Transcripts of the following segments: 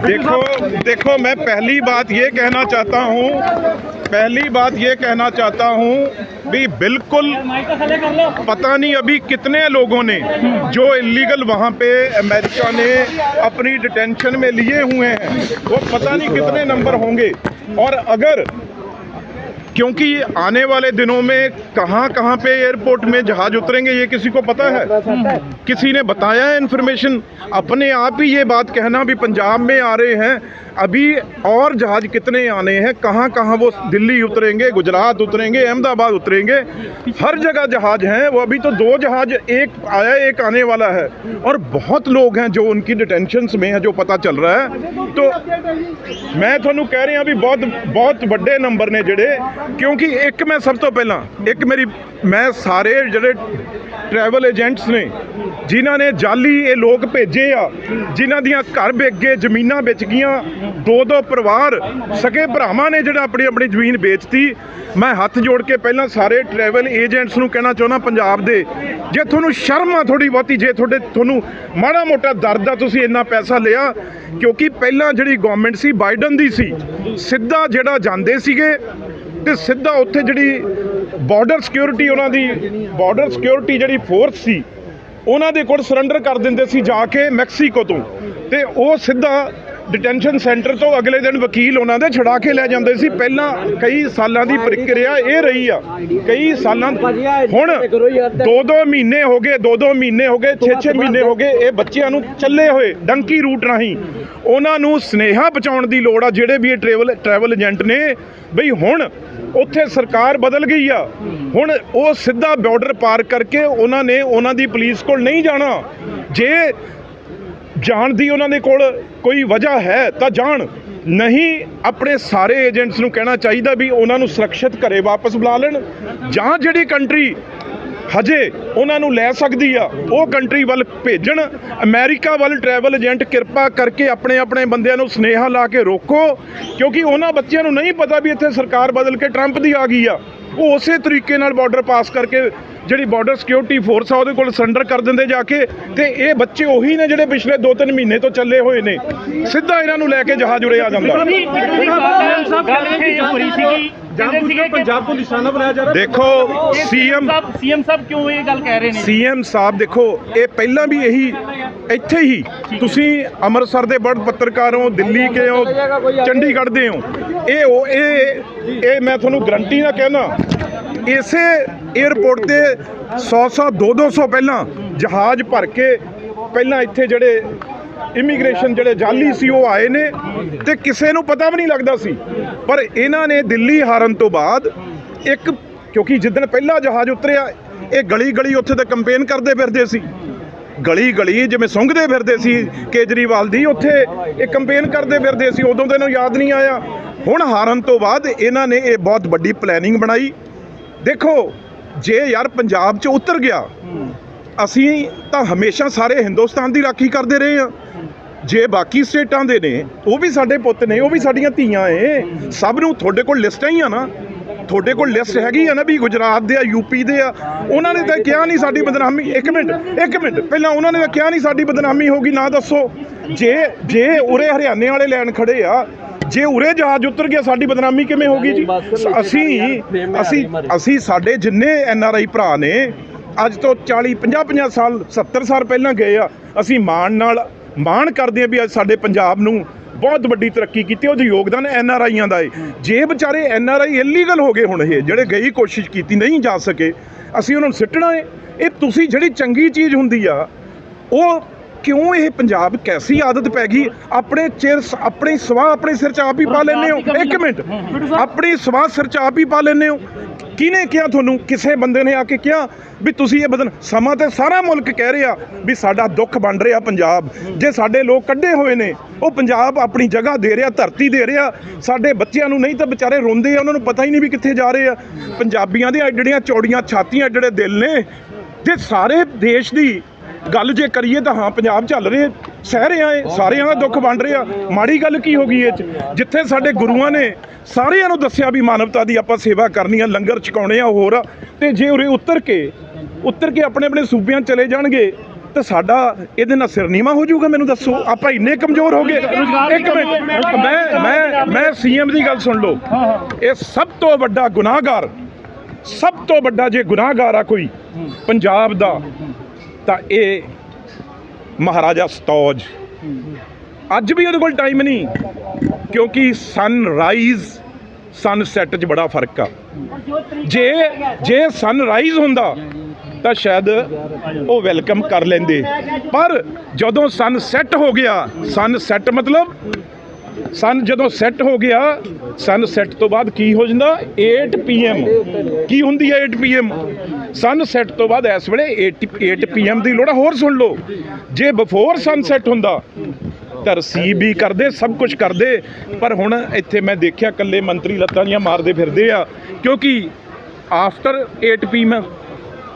देखो देखो, मैं पहली बात ये कहना चाहता हूँ, पहली बात ये कहना चाहता हूँ भी बिल्कुल पता नहीं अभी कितने लोगों ने जो इलीगल वहाँ पे अमेरिका ने अपनी डिटेंशन में लिए हुए हैं, वो पता नहीं कितने नंबर होंगे। और अगर क्योंकि आने वाले दिनों में कहाँ कहाँ पे एयरपोर्ट में जहाज़ उतरेंगे, ये किसी को पता है? किसी ने बताया है इन्फॉर्मेशन अपने आप ही ये बात कहना भी पंजाब में आ रहे हैं। अभी और जहाज कितने आने हैं कहाँ कहाँ वो दिल्ली उतरेंगे गुजरात उतरेंगे अहमदाबाद उतरेंगे हर जगह जहाज हैं वो अभी तो दो जहाज एक आया एक आने वाला है और बहुत लोग हैं जो उनकी डिटेंशन में है जो पता चल रहा है तो ਮੈਂ ਤੁਹਾਨੂੰ ਕਹਿ ਰਿਹਾ ਵੀ ਬਹੁਤ ਬਹੁਤ ਵੱਡੇ ਨੰਬਰ ਨੇ ਜਿਹੜੇ ਕਿਉਂਕਿ ਇੱਕ ਮੈਂ ਸਭ ਤੋਂ ਪਹਿਲਾਂ ਇੱਕ ਮੇਰੀ ਮੈਂ ਸਾਰੇ ਜਿਹੜੇ ਟਰੈਵਲ ਏਜੰਟਸ ਨੇ ਜਿਨ੍ਹਾਂ ਨੇ ਜਾਲੀ ਇਹ ਲੋਕ ਭੇਜੇ ਆ ਜਿਨ੍ਹਾਂ ਦੀਆਂ ਘਰ ਵਿਕ ਗਏ ਜ਼ਮੀਨਾਂ ਵਿਚ ਗਈਆਂ ਦੋ ਦੋ ਪਰਿਵਾਰ, ਸਕੇ ਭਰਾਵਾਂ ਨੇ ਜਿਹੜਾ ਆਪਣੀ ਆਪਣੀ ਜ਼ਮੀਨ ਵੇਚਤੀ। ਮੈਂ ਹੱਥ ਜੋੜ ਕੇ ਪਹਿਲਾਂ ਸਾਰੇ ਟਰੈਵਲ ਏਜੰਟਸ ਨੂੰ ਕਹਿਣਾ ਚਾਹੁੰਦਾ ਪੰਜਾਬ ਦੇ, ਜੇ ਤੁਹਾਨੂੰ ਸ਼ਰਮ ਆ ਥੋੜੀ ਬਹੁਤੀ, ਜੇ ਤੁਹਾਡੇ, ਤੁਹਾਨੂੰ ਮਾੜਾ ਮੋਟਾ ਦਰਦ ਆ, ਤੁਸੀਂ ਇੰਨਾ ਪੈਸਾ ਲਿਆ, ਕਿਉਂਕਿ ਪਹਿਲਾਂ ਜਿਹੜੀ ਗਵਰਨਮੈਂਟ ਸੀ ਬਾਈਡਨ ਦੀ ਸੀ, ਸਿੱਧਾ ਜਿਹੜਾ ਜਾਂਦੇ ਸੀਗੇ ਤੇ ਸਿੱਧਾ ਉੱਥੇ ਜਿਹੜੀ ਬਾਰਡਰ ਸਿਕਿਉਰਿਟੀ ਉਹਨਾਂ ਦੀ ਬਾਰਡਰ ਸਿਕਿਉਰਿਟੀ ਜਿਹੜੀ ਫੋਰਸ ਸੀ, ਉਹਨਾਂ ਦੇ ਕੋਲ ਸਰੈਂਡਰ ਕਰ ਦਿੰਦੇ ਸੀ ਜਾ ਕੇ ਮੈਕਸੀਕੋ ਤੋਂ। ਤੇ ਉਹ ਸਿੱਧਾ ਡਿਟੈਂਸ਼ਨ ਸੈਂਟਰ ਤੋਂ ਅਗਲੇ ਦਿਨ ਵਕੀਲ ਉਹਨਾਂ ਦੇ ਛੁਡਾ ਕੇ ਲੈ ਜਾਂਦੇ ਸੀ। ਪਹਿਲਾਂ ਕਈ ਸਾਲਾਂ ਦੀ ਪ੍ਰਕਿਰਿਆ ਇਹ ਰਹੀ ਆ। ਕਈ ਸਾਲਾਂ ਹੁਣ ਦੋ ਦੋ ਮਹੀਨੇ ਹੋ ਗਏ ਦੋ ਦੋ ਮਹੀਨੇ ਹੋ ਗਏ 6-6 ਮਹੀਨੇ ਹੋ ਗਏ, ਇਹ ਬੱਚਿਆਂ ਨੂੰ ਚੱਲੇ ਹੋਏ ਡੰਕੀ ਰੂਟ ਰਾਹੀਂ। ਉਹਨਾਂ ਨੂੰ ਸਨੇਹਾ ਪਹੁੰਚਾਉਣ ਦੀ ਲੋੜ ਆ, ਜਿਹੜੇ ਵੀ ਇਹ ਟਰੈਵਲ ਟਰੈਵਲ ਏਜੰਟ ਨੇ, ਬਈ ਹੁਣ ਉੱਥੇ ਸਰਕਾਰ ਬਦਲ ਗਈ ਆ। ਹੁਣ ਉਹ ਸਿੱਧਾ ਬਾਰਡਰ ਪਾਰ ਕਰਕੇ ਉਹਨਾਂ ਨੇ ਉਹਨਾਂ ਦੀ ਪੁਲਿਸ ਕੋਲ ਨਹੀਂ ਜਾਣਾ। ਜੇ ਜਾਣ ਦੀ ਉਹਨਾਂ ਦੇ ਕੋਲ ਕੋਈ ਵਜ੍ਹਾ ਹੈ ਤਾਂ ਜਾਣ। ਨਹੀਂ, ਆਪਣੇ ਸਾਰੇ ਏਜੰਟਸ ਨੂੰ ਕਹਿਣਾ ਚਾਹੀਦਾ ਵੀ ਉਹਨਾਂ ਨੂੰ ਸੁਰੱਖਿਅਤ ਘਰੇ ਵਾਪਸ ਬੁਲਾ ਲੈਣ। ਜਾਂ ਜਿਹੜੀ ਕੰਟਰੀ ਹਜੇ ਉਹਨਾਂ ਨੂੰ ਲੈ ਸਕਦੀ ਆ, ਉਹ ਕੰਟਰੀ ਵੱਲ ਭੇਜਣ। ਅਮਰੀਕਾ ਵੱਲ ਟਰੈਵਲ ਏਜੰਟ ਕਿਰਪਾ ਕਰਕੇ ਆਪਣੇ ਆਪਣੇ ਬੰਦਿਆਂ ਨੂੰ ਸਨੇਹਾ ਲਾ ਕੇ ਰੋਕੋ, ਕਿਉਂਕਿ ਉਹਨਾਂ ਬੱਚਿਆਂ ਨੂੰ ਨਹੀਂ ਪਤਾ ਵੀ ਇੱਥੇ ਸਰਕਾਰ ਬਦਲ ਕੇ ਟਰੰਪ ਦੀ ਆ ਗਈ ਆ। ਉਹ ਉਸੇ ਤਰੀਕੇ ਨਾਲ ਬਾਰਡਰ ਪਾਸ ਕਰਕੇ ਜਿਹੜੀ ਬਾਰਡਰ ਸਿਕਿਉਰਿਟੀ ਫੋਰਸ ਆ ਉਹਦੇ ਕੋਲ ਸਰੈਂਡਰ ਕਰ ਦਿੰਦੇ ਜਾ ਕੇ ਤੇ ਇਹ ਬੱਚੇ ਉਹੀ ਨੇ ਜਿਹੜੇ ਪਿਛਲੇ 2-3 ਮਹੀਨੇ ਤੋਂ ਚੱਲੇ ਹੋਏ ਨੇ ਸਿੱਧਾ ਇਹਨਾਂ ਨੂੰ ਲੈ ਕੇ ਜਹਾਜ਼ ਉੜੇ ਆ ਜਾਂਦਾ ਪੰਜਾਬ ਤੋਂ ਨਿਸ਼ਾਨਾ ਬਣਾਇਆ ਜਾ ਰਿਹਾ ਦੇਖੋ ਸੀਐਮ ਸੀਐਮ ਸਾਹਿਬ ਕਿਉਂ ਇਹ ਗੱਲ ਕਹਿ ਰਹੇ ਨੇ ਸੀਐਮ ਸਾਹਿਬ ਦੇਖੋ ਇਹ ਪਹਿਲਾਂ ਵੀ ਇਹੀ ਇੱਥੇ ਹੀ ਤੁਸੀਂ ਅੰਮ੍ਰਿਤਸਰ ਦੇ ਬੜ ਪੱਤਰਕਾਰ ਹੋ ਦਿੱਲੀ ਕੇ ਹੋ ਚੰਡੀਗੜ੍ਹ ਦੇ ਹੋ ਇਹ ਉਹ ਇਹ ਇਹ ਮੈਂ ਤੁਹਾਨੂੰ ਗਰੰਟੀ ਨਾਲ ਕਹਿਣਾ ਇਸੇ 에ਅਰਪੋਰਟ ਤੇ 100 100 200 200 ਪਹਿਲਾਂ ਜਹਾਜ਼ ਭਰ ਕੇ ਪਹਿਲਾਂ ਇੱਥੇ ਜਿਹੜੇ ਇਮੀਗ੍ਰੇਸ਼ਨ ਜਿਹੜੇ ਜਾਲੀ ਸੀ, ਉਹ ਆਏ ਨੇ ਤੇ ਕਿਸੇ ਨੂੰ ਪਤਾ ਵੀ ਨਹੀਂ ਲੱਗਦਾ ਸੀ। ਪਰ ਇਹਨਾਂ ਨੇ ਦਿੱਲੀ ਹਾਰਨ ਤੋਂ ਬਾਅਦ ਇੱਕ, ਕਿਉਂਕਿ ਜਿੱਦਣ ਪਹਿਲਾ ਜਹਾਜ਼ ਉਤਰਿਆ, ਇਹ ਗਲੀ ਗਲੀ ਉੱਥੇ ਤੇ ਕੰਪੇਨ ਕਰਦੇ ਫਿਰਦੇ ਸੀ। ਗਲੀ ਗਲੀ ਜਿਵੇਂ ਸੁੰਘਦੇ ਫਿਰਦੇ ਸੀ, ਕੇਜਰੀਵਾਲ ਦੀ ਉੱਥੇ ਇਹ ਕੰਪੇਨ ਕਰਦੇ ਫਿਰਦੇ ਸੀ, ਉਦੋਂ ਤੇ ਇਹਨੂੰ ਯਾਦ ਨਹੀਂ ਆਇਆ। ਹੁਣ ਹਾਰਨ ਤੋਂ ਬਾਅਦ ਇਹਨਾਂ ਨੇ ਇਹ ਬਹੁਤ ਵੱਡੀ ਪਲੈਨਿੰਗ ਬਣਾਈ। ਦੇਖੋ ਜੇ ਯਾਰ ਪੰਜਾਬ 'ਚ ਉਤਰ ਗਿਆ ਅਸੀਂ ਤਾਂ ਹਮੇਸ਼ਾ ਸਾਰੇ ਹਿੰਦੁਸਤਾਨ ਦੀ ਰਾਖੀ ਕਰਦੇ ਰਹੇ ਆ ਜੇ ਬਾਕੀ ਸਟੇਟਾਂ ਦੇ ਨੇ ਉਹ ਵੀ ਸਾਡੇ ਪੁੱਤ ਨੇ ਉਹ ਵੀ ਸਾਡੀਆਂ ਧੀਆਂ ਏ। ਸਭ ਨੂੰ ਤੁਹਾਡੇ ਕੋਲ ਲਿਸਟਾਂ ਹੀ ਆ ਨਾ। ਤੁਹਾਡੇ ਕੋਲ ਲਿਸਟ ਹੈਗੀ ਆ ਨਾ ਵੀ ਗੁਜਰਾਤ ਦੇ ਆ ਯੂਪੀ ਦੇ ਆ। ਉਹਨਾਂ ਨੇ ਤਾਂ ਕਿਹਾ ਨਹੀਂ ਸਾਡੀ ਬਦਨਾਮੀ। ਇੱਕ ਮਿੰਟ ਇੱਕ ਮਿੰਟ। ਪਹਿਲਾਂ ਉਹਨਾਂ ਨੇ ਤਾਂ ਕਿਹਾ ਨਹੀਂ ਸਾਡੀ ਬਦਨਾਮੀ ਹੋਗੀ ਨਾ ਦੱਸੋ। ਜੇ ਜੇ ਉਰੇ ਹਰਿਆਣੇ ਵਾਲੇ ਲੈਣ ਖੜੇ ਆ ਜੇ ਉਰੇ ਜਹਾਜ਼ ਉਤਰ ਗਿਆ ਸਾਡੀ ਬਦਨਾਮੀ ਕਿਵੇਂ ਹੋਗੀ ਜੀ? ਅਸੀਂ ਅਸੀਂ ਅਸੀਂ ਸਾਡੇ ਜਿੰਨੇ ਐਨ ਆਰ ਆਈ ਭਰਾ ਨੇ ਅੱਜ ਤੋਂ 40 50 50 ਸਾਲ 70 ਸਾਲ ਪਹਿਲਾਂ ਗਏ ਆ ਅਸੀਂ ਮਾਣ ਨਾਲ ਮਾਣ ਕਰਦੇ ਆ ਵੀ ਅੱਜ ਸਾਡੇ ਪੰਜਾਬ ਨੂੰ ਬਹੁਤ ਵੱਡੀ ਤਰੱਕੀ ਕੀਤੀ ਉਹਦਾ ਯੋਗਦਾਨ ਐਨ ਆਰ ਆਈਆਂ ਦਾ ਏ। ਜੇ ਵਿਚਾਰੇ ਐਨ ਆਰ ਆਈ ਇਲੀਗਲ ਹੋ ਗਏ ਹੁਣ ਇਹ ਜਿਹੜੇ ਗਈ ਕੋਸ਼ਿਸ਼ ਕੀਤੀ ਨਹੀਂ ਜਾ ਸਕੇ ਅਸੀਂ ਉਹਨਾਂ ਨੂੰ ਸਿੱਟਣਾ ਏ। ਇਹ ਤੁਸੀਂ ਜਿਹੜੀ ਚੰਗੀ ਚੀਜ਼ ਹੁੰਦੀ ਆ ਉਹ ਕਿਉਂ ਇਹ ਪੰਜਾਬ ਕੈਸੀ ਆਦਤ ਪੈ ਗਈ? ਆਪਣੇ ਚਿਰ ਆਪਣੀ ਸਵਾਹ ਆਪਣੇ ਸਿਰ ਚ ਆਪ ਹੀ ਪਾ ਲੈਂਦੇ ਹੋ? ਇੱਕ ਮਿੰਟ। ਆਪਣੀ ਸਵਾਹ ਸਿਰ ਚ ਆਪ ਹੀ ਪਾ ਲੈਂਦੇ ਹੋ? ਕਿਹਨੇ ਕਿਹਾ ਤੁਹਾਨੂੰ? ਕਿਸੇ ਬੰਦੇ ਨੇ ਆ ਕੇ ਕਿਹਾ ਵੀ ਤੁਸੀਂ ਇਹ ਬਦਲ ਸਮਾਂ ਤੇ ਸਾਰਾ ਮੁਲਕ ਕਹਿ ਰਿਹਾ ਵੀ ਸਾਡਾ ਦੁੱਖ ਬਣ ਰਿਹਾ ਪੰਜਾਬ। ਜੇ ਸਾਡੇ ਲੋਕ ਕੱਢੇ ਹੋਏ ਨੇ, ਉਹ ਪੰਜਾਬ ਆਪਣੀ ਜਗ੍ਹਾ ਦੇ ਰਿਹਾ, ਧਰਤੀ ਦੇ ਰਿਹਾ। ਸਾਡੇ ਬੱਚਿਆਂ ਨੂੰ ਨਹੀਂ ਤਾਂ ਵਿਚਾਰੇ ਰੋਂਦੇ ਆ, ਉਹਨਾਂ ਨੂੰ ਪਤਾ ਹੀ ਨਹੀਂ ਵੀ ਕਿੱਥੇ ਜਾ ਰਹੇ ਆ। ਪੰਜਾਬੀਆਂ ਦੀਆਂ ਐਡੀਆਂ ਚੌੜੀਆਂ ਛਾਤੀਆਂ ਜਿਹੜੇ ਦਿਲ ਨੇ, ਜੇ ਸਾਰੇ ਦੇਸ਼ ਦੀ ਗੱਲ ਜੇ ਕਰੀਏ ਤਾਂ ਹਾਂ ਪੰਜਾਬ ਚੱਲ ਰਹੇ ਸਹਿ ਰਿਹਾ ਏ ਸਾਰਿਆਂ ਦਾ ਦੁੱਖ ਵੰਡ ਰਿਹਾ ਮਾੜੀ ਗੱਲ ਕੀ ਹੋ ਗਈ ਇਹ ਚ? ਜਿੱਥੇ ਸਾਡੇ ਗੁਰੂਆਂ ਨੇ ਸਾਰਿਆਂ ਨੂੰ ਦੱਸਿਆ ਵੀ ਮਾਨਵਤਾ ਦੀ ਆਪਾਂ ਸੇਵਾ ਕਰਨੀ ਆ ਲੰਗਰ ਛਕਾਉਣੇ ਆ ਹੋਰ ਤੇ ਜੇ ਉਰੇ ਉਤਰ ਕੇ ਉਤਰ ਕੇ ਆਪਣੇ ਆਪਣੇ ਸੂਬਿਆਂ ਚਲੇ ਜਾਣਗੇ ਤੇ ਸਾਡਾ ਇਹਦੇ ਨਾਲ ਸਿਰ ਨੀਵਾ ਹੋ ਜਾਊਗਾ ਮੈਨੂੰ ਦੱਸੋ। ਆਪਾਂ ਇੰਨੇ ਕਮਜ਼ੋਰ ਹੋ ਗਏ। ਇੱਕ ਮਿੰਟ ਮੈਂ ਮੈਂ ਮੈਂ ਸੀਐਮ ਦੀ ਗੱਲ ਸੁਣ ਲਓ। ਇਹ ਸਭ ਤੋਂ ਵੱਡਾ ਗੁਨਾਹਗਾਰ ਸਭ ਤੋਂ ਵੱਡਾ ਜੇ ਗੁਨਾਹਗਾਰ ਆ ਕੋਈ ਪੰਜਾਬ ਦਾ ਤਾਂ ਇਹ ਮਹਾਰਾਜਾ ਸਤੌਜ। ਅੱਜ ਵੀ ਉਹਦੇ ਕੋਲ ਟਾਈਮ ਨਹੀਂ, ਕਿਉਂਕਿ ਸਨਰਾਈਜ਼ ਸਨਸੈਟ 'ਚ ਬੜਾ ਫ਼ਰਕ ਆ। ਜੇ ਜੇ ਸਨਰਾਈਜ਼ ਹੁੰਦਾ, ਤਾਂ ਸ਼ਾਇਦ ਉਹ ਵੈਲਕਮ ਕਰ ਲੈਂਦੇ। ਪਰ ਜਦੋਂ ਸਨਸੈੱਟ ਹੋ ਗਿਆ ਸਨਸੈੱਟ ਮਤਲਬ ਸਨ, ਜਦੋਂ ਸੈੱਟ ਹੋ ਗਿਆ, ਸਨ ਸੈੱਟ ਤੋਂ ਬਾਅਦ ਕੀ ਹੋ ਜਾਂਦਾ? 8 ਪੀਐਮ ਕੀ ਹੁੰਦੀ ਹੈ 8 ਪੀਐਮ ਸਨ ਸੈੱਟ ਤੋਂ ਬਾਅਦ ਇਸ ਵੇਲੇ 8 8 ਪੀਐਮ ਦੀ ਲੋੜ ਹੋਰ ਸੁਣ ਲਓ। ਜੇ ਬਿਫੋਰ ਸਨ ਸੈੱਟ ਹੁੰਦਾ, ਤਾਂ ਰਸੀਵ ਵੀ ਕਰਦੇ, ਸਭ ਕੁਝ ਕਰਦੇ। ਪਰ ਹੁਣ ਇੱਥੇ ਮੈਂ ਦੇਖਿਆ ਕੱਲੇ ਮੰਤਰੀ ਲੱਤਾਂ ਦੀਆਂ ਮਾਰਦੇ ਫਿਰਦੇ ਆ। ਕਿਉਂਕਿ ਆਫਟਰ 8 ਪੀਐਮ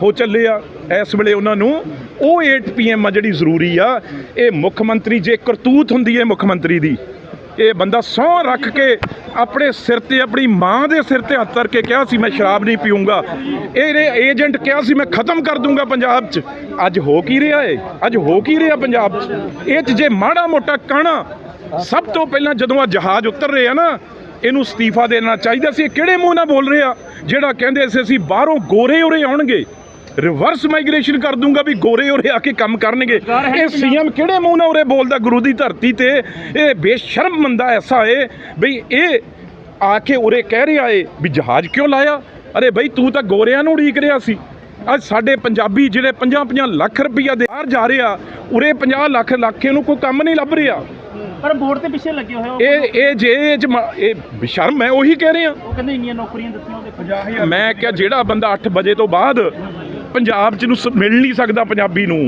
ਹੋ ਚੱਲੇ ਆ, ਇਸ ਵੇਲੇ ਉਹਨਾਂ ਨੂੰ ਉਹ 8 ਪੀਐਮ ਆ ਜਿਹੜੀ ਜ਼ਰੂਰੀ ਆ। ਇਹ ਮੁੱਖ ਮੰਤਰੀ ਜੇ ਕਰਤੂਤ ਹੁੰਦੀ ਹੈ ਮੁੱਖ ਮੰਤਰੀ ਦੀ ਇਹ ਬੰਦਾ ਸਹੁੰ ਰੱਖ ਕੇ ਆਪਣੇ ਸਿਰ ਤੇ, ਆਪਣੀ ਮਾਂ ਦੇ ਸਿਰ ਤੇ ਹੱਥ ਧਰ ਕੇ ਕਿਹਾ ਸੀ, ਮੈਂ ਸ਼ਰਾਬ ਨਹੀਂ ਪੀਊਂਗਾ। ਇਹਦੇ ਏਜੰਟ ਕਿਹਾ ਸੀ, ਮੈਂ ਖਤਮ ਕਰ ਦੂੰਗਾ ਪੰਜਾਬ 'ਚ। ਅੱਜ ਹੋ ਕੀ ਰਿਹਾ ਏ? ਅੱਜ ਹੋ ਕੀ ਰਿਹਾ ਪੰਜਾਬ 'ਚ? ਇਹ 'ਚ ਜੇ ਮਾੜਾ ਮੋਟਾ ਕਣਾ, ਸਭ ਤੋਂ ਪਹਿਲਾਂ ਜਦੋਂ ਆ ਜਹਾਜ਼ ਉਤਰ ਰਹੇ ਆ ਨਾ, ਇਹਨੂੰ ਅਸਤੀਫਾ ਦੇਣਾ ਚਾਹੀਦਾ ਸੀ। ਇਹ ਕਿਹੜੇ ਮੂੰਹ ਨਾਲ ਬੋਲ ਰਿਹਾ? ਜਿਹੜਾ ਕਹਿੰਦੇ ਸੀ, ਅਸੀਂ ਬਾਹਰੋਂ ਗੋਰੇ ਉਰੇ ਆਉਣਗੇ। ਰਿਵਰਸ ਮਾਈਗ੍ਰੇਸ਼ਨ ਕਰ ਦੂੰਗਾ ਵੀ ਗੋਰੇ ਉਰੇ ਆ ਕੇ ਕੰਮ ਕਰਨਗੇ। ਇਹ ਸੀਐਮ ਕਿਹੜੇ ਮੂੰਹ ਨਾਲ ਉਰੇ ਬੋਲਦਾ ਗੁਰੂ ਦੀ ਧਰਤੀ ਤੇ? ਇਹ ਬੇਸ਼ਰਮ ਬੰਦਾ ਐਸਾ ਏ ਵੀ ਇਹ ਆ ਕੇ ਉਰੇ ਕਹਿ ਰਿਹਾ ਏ ਵੀ ਜਹਾਜ਼ ਕਿਉਂ ਲਾਇਆ? ਅਰੇ ਬਈ ਤੂੰ ਤਾਂ ਗੋਰਿਆਂ ਨੂੰ ਉਡੀਕ ਰਿਹਾ ਸੀ। ਅੱਜ ਸਾਡੇ ਪੰਜਾਬੀ ਜਿਹੜੇ 50-50 ਲੱਖ ਰੁਪਈਆ ਦੇ ਬਾਹਰ ਜਾ ਰਿਹਾ ਉਰੇ 50 ਲੱਖ ਲੱਖ ਨੂੰ ਕੋਈ ਕੰਮ ਨਹੀਂ ਲੱਭ ਰਿਹਾ। ਪਰ ਬੋਰਡ ਤੇ ਪਿੱਛੇ ਲੱਗੇ ਹੋਏ ਹੋ ਇਹ ਇਹ ਜੇ ਇਹ ਬੇਸ਼ਰਮ ਮੈਂ ਉਹੀ ਕਹਿ ਰਿਹਾ ਉਹ ਕਹਿੰਦੇ ਇੰਨੀਆਂ ਨੌਕਰੀਆਂ ਦਿੱਤੀਆਂ ਉਹਦੇ 50000 ਮੈਂ ਕਿਹਾ ਜਿਹੜਾ ਬੰਦਾ 8 ਵਜੇ ਤੋਂ ਬਾਅਦ ਪੰਜਾਬ 'ਚ ਨੂੰ ਸ- ਮਿਲ ਨਹੀਂ ਸਕਦਾ ਪੰਜਾਬੀ ਨੂੰ।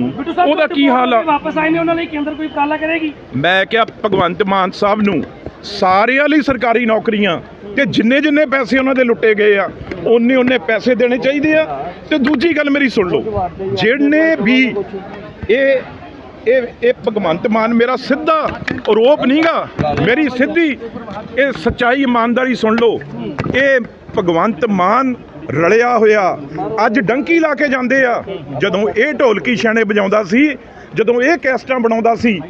ਉਹਦਾ ਕੀ ਹਾਲ ਆ? ਵਾਪਸ ਆਏ ਨੇ ਉਹਨਾਂ ਲਈ ਕੇਂਦਰ ਕੋਈ ਉਪਰਾਲਾ ਕਰੇਗੀ? ਮੈਂ ਕਿਹਾ ਭਗਵੰਤ ਮਾਨ ਸਾਹਿਬ ਨੂੰ ਸਾਰਿਆਂ ਲਈ ਸਰਕਾਰੀ ਨੌਕਰੀਆਂ ਤੇ ਜਿੰਨੇ ਜਿੰਨੇ ਪੈਸੇ ਉਹਨਾਂ ਦੇ ਲੁੱਟੇ ਗਏ ਆ ਉਹਨੇ ਉਹਨੇ ਪੈਸੇ ਦੇਣੇ ਚਾਹੀਦੇ ਆ। ਤੇ ਦੂਜੀ ਗੱਲ ਮੇਰੀ ਸੁਣ ਲਓ ਜਿਹਨੇ ਵੀ ਇਹ ਇਹ ਇਹ ਭਗਵੰਤ ਮਾਨ ਮੇਰਾ ਸਿੱਧਾ ਆਰੋਪ ਨਹੀਂਗਾ ਮੇਰੀ ਸਿੱਧੀ ਇਹ ਸੱਚਾਈ ਇਮਾਨਦਾਰੀ ਸੁਣ ਲਓ ਇਹ ਭਗਵੰਤ ਮਾਨ ਰਲਿਆ ਹੋਇਆ। ਅੱਜ ਡੰਕੀ ਲਾ ਕੇ ਜਾਂਦੇ ਆ। ਜਦੋਂ ਇਹ ਢੋਲਕੀ ਛਾਣੇ ਵਜਾਉਂਦਾ ਸੀ, ਜਦੋਂ ਇਹ ਕੈਸਟਾਂ ਬਣਾਉਂਦਾ ਸੀ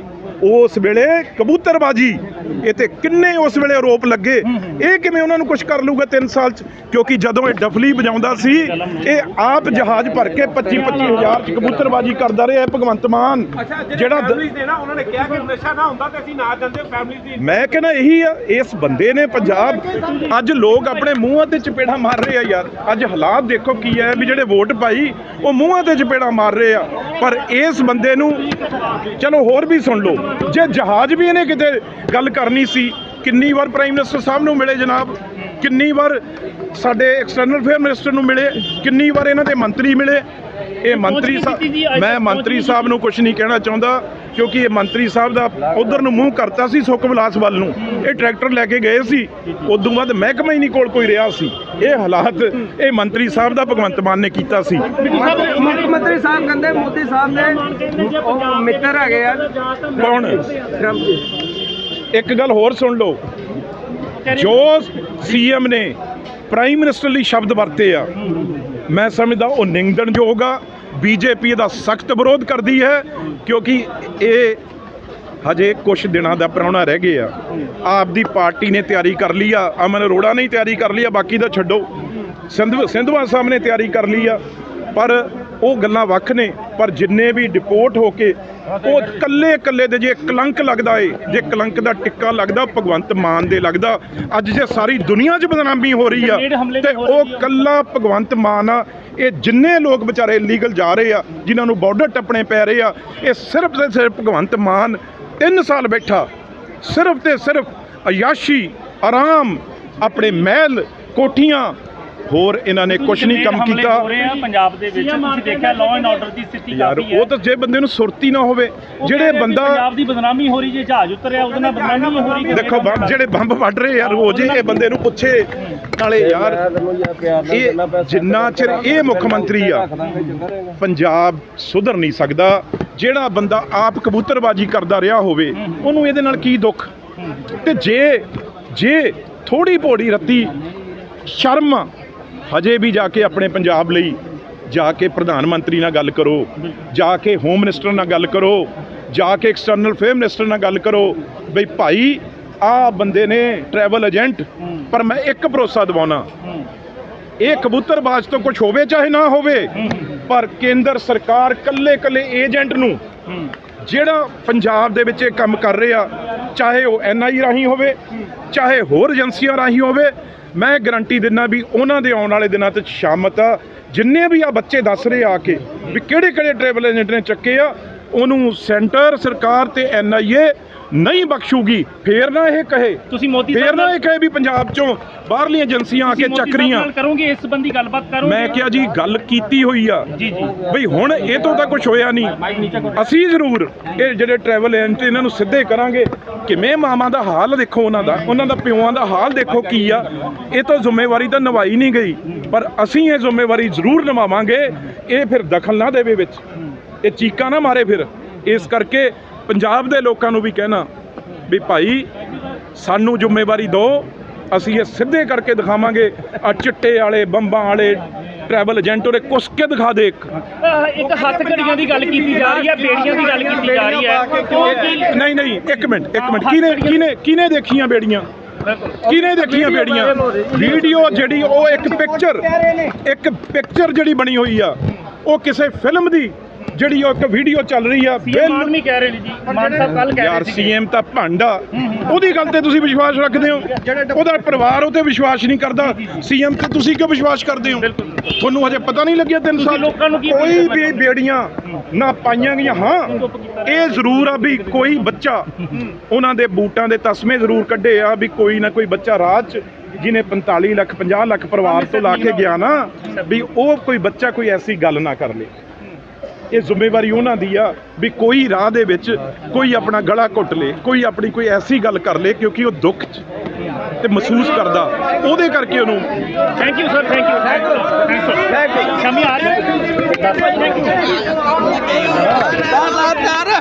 ਉਸ ਵੇਲੇ ਕਬੂਤਰਬਾਜੀ। ਇਹ ਤੇ ਕਿੰਨੇ ਉਸ ਵੇਲੇ ਆਰੋਪ ਲੱਗੇ? ਇਹ ਕਿਵੇਂ ਉਹਨਾਂ ਨੂੰ ਕੁਝ ਕਰ ਲੂਗਾ 3 ਸਾਲ ਚ? ਕਿਉਂਕਿ ਜਦੋਂ ਇਹ ਡਫਲੀ ਵਜਾਉਂਦਾ ਸੀ ਇਹ ਆਪ ਜਹਾਜ਼ ਭਰ ਕੇ 25 25000 ਚ ਕਬੂਤਰਬਾਜੀ ਕਰਦਾ ਰਿਹਾ ਭਗਵੰਤ ਮਾਨ। ਜਿਹੜਾ ਉਹਨਾਂ ਨੇ ਕਿਹਾ ਕਿ ਨਸ਼ਾ ਨਾ ਹੁੰਦਾ ਤੇ ਅਸੀਂ ਨਾ ਜਾਂਦੇ ਫੈਮਿਲੀ ਦੀ ਮੈਂ ਕਹਿੰਦਾ ਇਹੀ ਆ ਇਸ ਬੰਦੇ ਨੇ ਪੰਜਾਬ ਅੱਜ ਲੋਕ ਆਪਣੇ ਮੂੰਹਾਂ ਤੇ ਚਪੇੜਾ ਮਾਰ ਰਹੇ ਆ ਯਾਰ। ਅੱਜ ਹਾਲਾਤ ਦੇਖੋ ਕੀ ਹੈ ਵੀ ਜਿਹੜੇ ਵੋਟ ਪਾਈ ਉਹ ਮੂੰਹਾਂ ਤੇ ਚਪੇੜਾ ਮਾਰ ਰਹੇ ਆ। ਪਰ ਇਸ ਬੰਦੇ ਨੂੰ ਚਲੋ ਹੋਰ ਵੀ ਸੁਣ ਲਓ। ਜੇ ਜਹਾਜ਼ ਵੀ ਇਹਨੇ ਕਿਤੇ ਗੱਲ ਕਰਨੀ ਸੀ, ਕਿੰਨੀ ਵਾਰ ਪ੍ਰਾਈਮ ਮਿਨਿਸਟਰ ਸਾਹਿਬ ਨੂੰ ਮਿਲੇ ਜਨਾਬ? ਕਿੰਨੀ ਵਾਰ ਸਾਡੇ ਐਕਸਟਰਨਲ ਅਫੇਅਰ ਮਿਨਿਸਟਰ ਨੂੰ ਮਿਲੇ? ਕਿੰਨੀ ਵਾਰ ਇਹਨਾਂ ਦੇ ਮੰਤਰੀ ਮਿਲੇ? ਇਹ ਮੰਤਰੀ ਸਾਹਿਬ ਮੈਂ ਮੰਤਰੀ ਸਾਹਿਬ ਨੂੰ ਕੁਝ ਨਹੀਂ ਕਹਿਣਾ ਚਾਹੁੰਦਾ ਕਿਉਂਕਿ ਇਹ ਮੰਤਰੀ ਸਾਹਿਬ ਦਾ ਉਧਰ ਨੂੰ ਮੂੰਹ ਕਰਤਾ ਸੀ ਸੁੱਖ ਵਿਲਾਸ ਵੱਲ ਨੂੰ। ਇਹ ਟਰੈਕਟਰ ਲੈ ਕੇ ਗਏ ਸੀ। ਉਦੋਂ ਬਾਅਦ ਮਹਿਕਮਾ ਹੀ ਨਹੀਂ ਕੋਲ ਕੋਈ ਰਿਹਾ ਸੀ। ਇਹ ਹਾਲਾਤ ਇਹ ਮੰਤਰੀ ਸਾਹਿਬ ਦਾ ਭਗਵੰਤ ਮਾਨ ਨੇ ਕੀਤਾ ਸੀ। ਮੁੱਖ ਮੰਤਰੀ ਸਾਹਿਬ ਕਹਿੰਦੇ ਮੋਦੀ ਸਾਹਿਬ ਦੇ ਉਹ ਮਿੱਤਰ ਹੈਗੇ ਆ। ਕੌਣ? ਇੱਕ ਗੱਲ ਹੋਰ ਸੁਣ ਲਓ। ਜੋ ਸੀਐਮ ਨੇ ਪ੍ਰਾਈਮ ਮਿਨਿਸਟਰ ਲਈ ਸ਼ਬਦ ਵਰਤੇ ਆ ਮੈਂ ਸਮਝਦਾ ਉਹ ਨਿੰਦਣਯੋਗ ਆ। ਬੀਜੇਪੀ ਦਾ ਸਖਤ ਵਿਰੋਧ ਕਰਦੀ ਹੈ, ਕਿਉਂਕਿ ਇਹ ਹਜੇ ਕੁਝ ਦਿਨਾਂ ਦਾ ਪ੍ਰਾਹੁਣਾ ਰਹਿ ਗਿਆ। ਆ ਆਪ ਦੀ ਪਾਰਟੀ ਨੇ ਤਿਆਰੀ ਕਰ ਲਈ ਆ, ਅਮਨ ਅਰੋੜਾ ਨੇ ਤਿਆਰੀ ਕਰ ਲਈ ਆ, ਬਾਕੀ ਦਾ ਛੱਡੋ। ਸਿੰਧੂ ਸਿੰਧੂਆ ਸਾਹਿਬ ਨੇ ਤਿਆਰੀ ਕਰ ਲਈ ਆ, ਪਰ ਉਹ ਗੱਲਾਂ ਵੱਖ ਨੇ ਪਰ ਜਿੰਨੇ ਵੀ ਡਿਪੋਰਟ ਹੋ ਕੇ ਉਹ ਕੱਲੇ ਕੱਲੇ ਦੇ ਜੇ ਕਲੰਕ ਲੱਗਦਾ ਏ ਜੇ ਕਲੰਕ ਦਾ ਟਿੱਕਾ ਲੱਗਦਾ ਭਗਵੰਤ ਮਾਨ ਦੇ ਲੱਗਦਾ ਅੱਜ ਜੇ ਸਾਰੀ ਦੁਨੀਆ 'ਚ ਬਦਨਾਮੀ ਹੋ ਰਹੀ ਆ ਤੇ ਉਹ। ਕੱਲਾ ਭਗਵੰਤ ਮਾਨ ਆ ਇਹ ਜਿੰਨੇ ਲੋਕ ਵਿਚਾਰੇ ਲੀਗਲ ਜਾ ਰਹੇ ਆ ਜਿਨ੍ਹਾਂ ਨੂੰ ਬਾਰਡਰ ਟੱਪਣੇ ਪੈ ਰਹੇ ਆ ਇਹ ਸਿਰਫ ਤੇ ਸਿਰਫ ਭਗਵੰਤ ਮਾਨ 3 ਸਾਲ ਬੈਠਾ ਸਿਰਫ ਤੇ ਸਿਰਫ ਅਯਾਸ਼ੀ ਆਰਾਮ ਆਪਣੇ ਮਹਿਲ ਕੋਠੀਆਂ ਹੋਰ ਇਹਨਾਂ ਨੇ ਕੁਝ ਨਹੀਂ ਕੰਮ ਕੀਤਾ। ਹੋ ਰਹੇ ਆ ਪੰਜਾਬ ਦੇ ਵਿੱਚ ਤੁਸੀਂ ਦੇਖਿਆ ਲਾਅ ਐਂਡ ਆਰਡਰ ਦੀ ਸਥਿਤੀ ਯਾਰ ਕਾਫੀ ਹੈ। ਉਹ ਤਾਂ ਜੇ ਬੰਦੇ ਨੂੰ ਸੁਰਤੀ ਨਾ ਹੋਵੇ ਜਿਹੜੇ ਬੰਦਾ ਪੰਜਾਬ ਦੀ ਬਦਨਾਮੀ ਹੋ ਰਹੀ ਜੇ ਜਹਾਜ਼ ਉਤਰਿਆ ਉਹਦੇ ਨਾਲ ਬਦਨਾਮੀ ਹੋ ਰਹੀ ਦੇਖੋ ਬੰਬ ਜਿਹੜੇ ਬੰਬ ਵੱਢ ਰਹੇ ਯਾਰ ਰੋਜ਼ ਇਹ ਬੰਦੇ ਨੂੰ ਪੁੱਛੇ ਨਾਲੇ ਯਾਰ ਇਹ ਜਿੰਨਾ ਚਿਰ ਇਹ ਮੁੱਖ ਮੰਤਰੀ ਆ ਪੰਜਾਬ ਸੁਧਰ ਨਹੀਂ ਸਕਦਾ। ਜਿਹੜਾ ਬੰਦਾ ਆਪ ਕਬੂਤਰਬਾਜੀ ਕਰਦਾ ਰਿਹਾ ਹੋਵੇ ਉਹਨੂੰ ਇਹਦੇ ਨਾਲ ਕੀ ਦੁੱਖ? ਤੇ ਜੇ ਜੇ ਥੋੜੀ ਭੋੜੀ ਰੱਤੀ ਸ਼ਰਮ ਹਜੇ ਵੀ ਜਾ ਕੇ ਆਪਣੇ ਪੰਜਾਬ ਲਈ ਜਾ ਕੇ ਪ੍ਰਧਾਨ ਮੰਤਰੀ ਨਾਲ ਗੱਲ ਕਰੋ, ਜਾ ਕੇ ਹੋਮ ਮਿਨਿਸਟਰ ਨਾਲ ਗੱਲ ਕਰੋ, ਜਾ ਕੇ ਐਕਸਟਰਨਲ ਅਫੇਅਰ ਮਿਨਿਸਟਰ ਨਾਲ ਗੱਲ ਕਰੋ, ਬਈ ਭਾਈ, ਆ ਬੰਦੇ ਨੇ ਟਰੈਵਲ ਏਜੰਟ ਪਰ ਮੈਂ ਇੱਕ ਭਰੋਸਾ ਦਿਵਾਉਣਾ। ਇਹ ਕਬੂਤਰਬਾਜ਼ ਤੋਂ ਕੁਝ ਹੋਵੇ ਚਾਹੇ ਨਾ ਹੋਵੇ, ਪਰ ਕੇਂਦਰ ਸਰਕਾਰ ਕੱਲੇ ਕੱਲੇ ਏਜੰਟ ਨੂੰ ਜਿਹੜਾ ਪੰਜਾਬ ਦੇ ਵਿੱਚ ਇਹ ਕੰਮ ਕਰ ਰਿਹਾ, ਚਾਹੇ ਉਹ ਐਨਆਈ ਰਾਹੀਂ ਹੋਵੇ, ਚਾਹੇ ਹੋਰ ਏਜੰਸੀਆਂ ਰਾਹੀਂ ਹੋਵੇ, ਮੈਂ ਗਾਰੰਟੀ ਦਿੰਦਾ ਵੀ ਉਹਨਾਂ ਦੇ ਆਉਣ ਵਾਲੇ ਦਿਨਾਂ 'ਚ ਸ਼ਾਮਤ ਆ। ਜਿੰਨੇ ਵੀ ਆ ਬੱਚੇ ਦੱਸ ਰਹੇ ਆ ਕੇ ਵੀ ਕਿਹੜੇ ਕਿਹੜੇ ਟਰੈਵਲ ਏਜੰਟ ਨੇ ਚੱਕੇ ਆ, ਉਹਨੂੰ ਸੈਂਟਰ ਸਰਕਾਰ ਤੇ ਐਨਆਈਏ ਨਹੀਂ ਬਖਸ਼ੂਗੀ ਫੇਰ ਨਾ ਇਹ ਕਹੇ। ਤੁਸੀਂ ਮੋਦੀ ਫੇਰ ਸਾਹਿਬ ਨਾ ਇਹ ਕਹੇ ਵੀ ਪੰਜਾਬ ਚੋਂ ਬਾਹਰਲੀਆਂ ਏਜੰਸੀਆਂ ਆ ਕੇ ਤੁਸੀਂ ਮੋਦੀ ਚੱਕ ਸਾਹਿਬ ਰਹੀਆਂ। ਨਾਲ ਕਰੋਗੇ ਇਸ ਸੰਬੰਧੀ ਗੱਲਬਾਤ ਕਰੋਗੇ? ਮੈਂ ਕਿਹਾ ਜੀ ਗੱਲ ਕੀਤੀ ਹੋਈ ਆ। ਜੀ ਜੀ। ਬਈ ਹੁਣ ਇਹ ਤੋਂ ਤਾਂ ਕੁਝ ਹੋਇਆ ਨਹੀਂ। ਅਸੀਂ ਜ਼ਰੂਰ ਇਹ ਜਿਹੜੇ ਟਰੈਵਲ ਏਜੰਟ ਇਹਨਾਂ ਨੂੰ ਸਿੱਧੇ ਕਰਾਂਗੇ। ਕਿਵੇਂ ਮਾਵਾਂ ਦਾ ਹਾਲ ਦੇਖੋ ਉਹਨਾਂ ਦਾ ਉਹਨਾਂ ਦਾ ਪਿਓਾਂ ਦਾ ਹਾਲ ਦੇਖੋ ਕੀ ਆ। ਇਹ ਤਾਂ ਜ਼ਿੰਮੇਵਾਰੀ ਤਾਂ ਨਿਭਾਈ ਨਹੀਂ ਗਈ ਪਰ ਅਸੀਂ ਇਹ ਜ਼ਿੰਮੇਵਾਰੀ ਜ਼ਰੂਰ ਨਿਭਾਵਾਂਗੇ। ਇਹ ਫਿਰ ਦਖਲ ਨਾ ਦੇਵੇ ਵਿੱਚ। ਇਹ ਚੀਕਾਂ ਨਾ ਮਾਰੇ ਫਿਰ। ਇਸ ਕਰਕੇ ਪੰਜਾਬ ਦੇ ਲੋਕਾਂ ਨੂੰ ਵੀ ਕਹਿਣਾ ਵੀ ਭਾਈ ਸਾਨੂੰ ਜ਼ਿੰਮੇਵਾਰੀ ਦਿਓ ਅਸੀਂ ਇਹ ਸਿੱਧੇ ਕਰਕੇ ਦਿਖਾਵਾਂਗੇ ਆ ਚਿੱਟੇ ਵਾਲੇ ਬੰਬਾਂ ਵਾਲੇ ਟਰੈਵਲ ਏਜੰਟ ਉਹਦੇ ਕੁਸ ਕੇ ਦਿਖਾ ਦੇ ਇੱਕ। ਇੱਕ ਹੱਥ ਘੜੀਆਂ ਦੀ ਗੱਲ ਕੀਤੀ ਜਾ ਰਹੀ ਹੈ ਬੇੜੀਆਂ ਦੀ ਗੱਲ ਕੀਤੀ ਜਾ ਰਹੀ ਹੈ। ਨਹੀਂ ਨਹੀਂ ਇੱਕ ਮਿੰਟ ਇੱਕ ਮਿੰਟ। ਕਿਹਨੇ ਕਿਹਨੇ ਕਿਹਨੇ ਦੇਖੀਆਂ ਬੇੜੀਆਂ? ਕਿਹਨੇ ਦੇਖੀਆਂ ਬੇੜੀਆਂ? ਵੀਡੀਓ ਜਿਹੜੀ ਉਹ ਇੱਕ ਪਿਕਚਰ ਇੱਕ ਪਿਕਚਰ ਜਿਹੜੀ ਬਣੀ ਹੋਈ ਆ ਉਹ ਕਿਸੇ ਫਿਲਮ ਦੀ ਜਿਹੜੀ ਉਹ ਇੱਕ ਵੀਡੀਓ ਚੱਲ ਰਹੀ ਆ ਸੀਐਮ ਮਾਨ ਵੀ ਕਹਿ ਰਹੇ ਨੇ ਜੀ ਮਾਨ ਸਾਹਿਬ ਕੱਲ ਕਹਿ ਰਹੇ ਸੀ ਸੀਐਮ ਤਾਂ ਭਾਂਡਾ ਉਹਦੀ ਗੱਲ ਤੇ ਤੁਸੀਂ ਵਿਸ਼ਵਾਸ ਰੱਖਦੇ ਹੋ? ਉਹਦਾ ਪਰਿਵਾਰ ਉਹ ਤੇ ਵਿਸ਼ਵਾਸ ਨਹੀਂ ਕਰਦਾ। ਸੀਐਮ ਤੇ ਤੁਸੀਂ ਕਿਉਂ ਵਿਸ਼ਵਾਸ ਕਰਦੇ ਹੋ? ਤੁਹਾਨੂੰ ਹਜੇ ਪਤਾ ਨਹੀਂ ਲੱਗਿਆ ਤਿੰਨ ਸਾਲ। ਲੋਕਾਂ ਨੂੰ ਕੋਈ ਵੀ ਬੇੜੀਆਂ ਨਾ ਪਾਈਆਂ ਗਈਆਂ। ਹਾਂ ਇਹ ਜ਼ਰੂਰ ਆ ਵੀ ਕੋਈ ਬੱਚਾ ਉਹਨਾਂ ਦੇ ਬੂਟਾਂ ਦੇ ਤਸਮੇ ਜ਼ਰੂਰ ਕੱਢੇ ਆ ਵੀ ਕੋਈ ਨਾ ਕੋਈ ਬੱਚਾ ਰਾਹ 'ਚ ਜਿਹਨੇ 45 ਲੱਖ 50 ਲੱਖ ਪਰਿਵਾਰ ਤੋਂ ਲਾ ਕੇ ਗਿਆ ਨਾ ਵੀ ਉਹ ਕੋਈ ਬੱਚਾ ਕੋਈ ਐਸੀ ਗੱਲ ਨਾ ਕਰ ਲੇ। ਇਹ ਜ਼ਿੰਮੇਵਾਰੀ ਉਹਨਾਂ ਦੀ ਆ ਵੀ ਕੋਈ ਰਾਹ ਦੇ ਵਿੱਚ ਕੋਈ ਆਪਣਾ ਗਲਾ ਘੁੱਟ ਲੇ ਕੋਈ ਆਪਣੀ ਕੋਈ ਐਸੀ ਗੱਲ ਕਰ ਲੇ ਕਿਉਂਕਿ ਉਹ ਦੁੱਖ 'ਚ ਤੇ ਮਹਿਸੂਸ ਕਰਦਾ। ਉਹਦੇ ਕਰਕੇ ਉਹਨੂੰ thank you sir thank you thank you ਸ਼ਾਮੀ ਆ ਰਹੀ ਹੈ। 10 ਵਜੇ ਥੈਂਕ ਯੂ